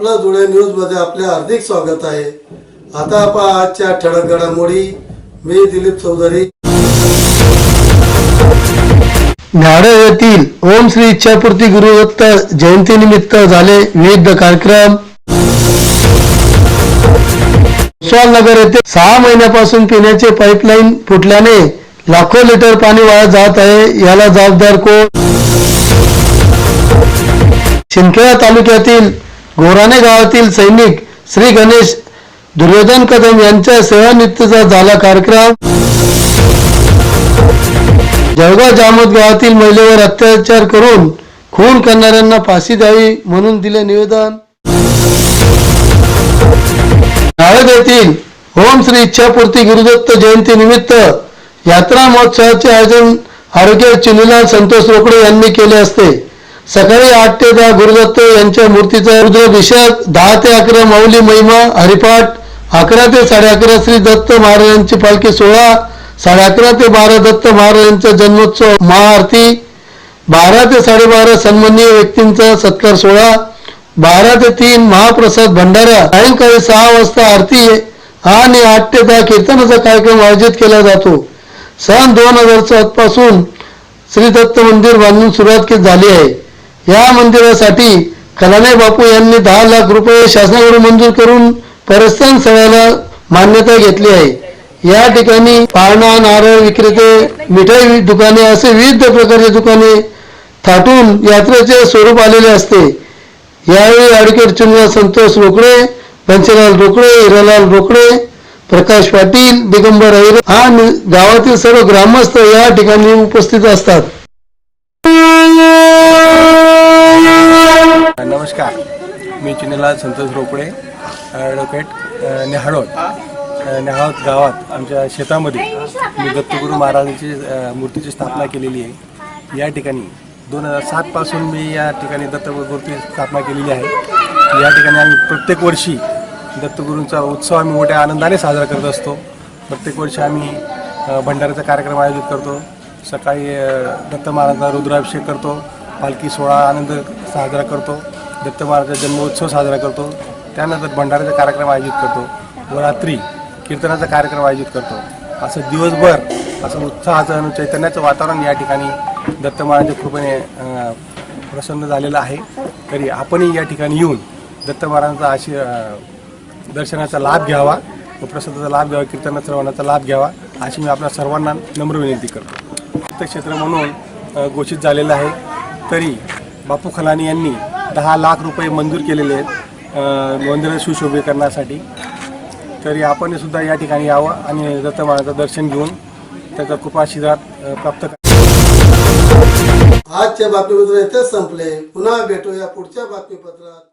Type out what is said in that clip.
आपलं जुळे न्यूजमध्ये आपले हार्दिक स्वागत आहे. आता आपण आजच्या ठळक घडामोडी. मी दिलीप चौधरी. न्याडे येथील ओम श्री इच्छापूर्ती गुरुदत्त जयंतीनिमित्त झाले विविध कार्यक्रम. नगर येथे सहा महिन्यापासून पिण्याचे पाईपलाईन फुटल्याने लाखो लिटर पाणी वाया जात आहे याला जबाबदार कोण? शिंदखेडा तालुक्यातील गोराणे गावातील सैनिक श्री गणेश दुर्योधन कदम यांच्या सेवानिवृत्तीचा झाला कार्यक्रम. जळगाव जामोद गावातील महिलेवर अत्याचार करून खून करणाऱ्यांना फाशी द्यावी म्हणून दिले निवेदन. नाळद येथील ओम श्री इच्छापूर्ती गुरुदत्त जयंती निमित्त यात्रा महोत्सवाचे आयोजन आरोग्य चिनीलाल संतोष रोकडे यांनी केले असते. सकाळी आठ ते दहा गुरुदत्त यांच्या मूर्तीचा रुद्राभिषेक दहा ते अकरा माऊली महिमा हरिपाठ अकरा ते साडे अकरा श्री दत्त महाराजांची पालखी सोहळा साडे अकरा ते बारा दत्त महाराजांचा जन्मोत्सव महाआरती बारा ते साडेबारा सन्माननीय व्यक्तींचा सत्कार सोहळा बारा ते तीन महाप्रसाद भंडारा सायंकाळी सहा वाजता आरती आणि आठ ते दहा कीर्तनाचा कार्यक्रम आयोजित केला जातो. सन दोन हजार सात पासून श्री दत्त मंदिर बांधून सुरुवात केली झाली आहे. या मंदिरासाठी कलाने बापू यांनी दहा लाख रुपये शासनाकडून मंजूर करून परस्थान स्थळाला मान्यता घेतली आहे. या ठिकाणी पाळणा नारळ विक्रेते मिठाई दुकाने असे विविध प्रकारचे दुकाने थाटून यात्रेचे स्वरूप आलेले असते. यावेळी ॲडव्होकेट चुनला संतोष रोकडे पंचलाल रोकडे हिरालाल रोकडे प्रकाश पाटील दिगंबर अहिर आणि गावातील सर्व ग्रामस्थ या ठिकाणी उपस्थित असतात. नमस्कार. मी चिनेलाल संतोष रोपडे ॲडव्होकेट अ, नेहाळोद. नेहाळोद गावात आमच्या शेतामध्ये मी दत्तगुरू महाराजांची मूर्तीची स्थापना केलेली आहे. या ठिकाणी दोन हजार सातपासून मी या ठिकाणी दत्तगुरूची स्थापना केलेली आहे. या ठिकाणी आम्ही प्रत्येक वर्षी दत्तगुरूंचा उत्सव आम्ही मोठ्या आनंदाने साजरा करत असतो. प्रत्येक वर्षी आम्ही भंडाराचा भंडाऱ्याचा कार्यक्रम आयोजित करतो. सकाळी अ, दत्त महाराजांचा रुद्राभिषेक करतो पालखी सोहळा आनंद साजरा करतो दत्त महाराजांचा जन्मोत्सव साजरा करतो त्यानंतर भंडाऱ्याचा कार्यक्रम आयोजित करतो व रात्री कीर्तनाचा कार्यक्रम आयोजित करतो. असं दिवसभर असं उत्साहाचं आणि चैतन्याचं वातावरण या ठिकाणी दत्त महाराजांच्या कृपेने प्रसन्न झालेलं आहे. तरी आपणही या ठिकाणी येऊन दत्त महाराजांचा दर्शनाचा लाभ घ्यावा व प्रसादाचा लाभ घ्यावा कीर्तन श्रवणाचा लाभ घ्यावा अशी मी आपल्या सर्वांना नम्र विनंती करतो. तीर्थक्षेत्र म्हणून घोषित झालेलं आहे. तरी बापू खलानी यांनी दहा लाख रुपये मंजूर केलेले आहेत मंदिर सुशोभीकरणासाठी तरी आपण सुद्धा या ठिकाणी यावं आणि दत्तमाळाचं दर्शन घेऊन त्याचा कृपाशीर्वाद शिरात प्राप्त आजच्या आजचे बातमीपत्र इथेच संपले. पुन्हा भेटूया पुढच्या बातमीपत्रात.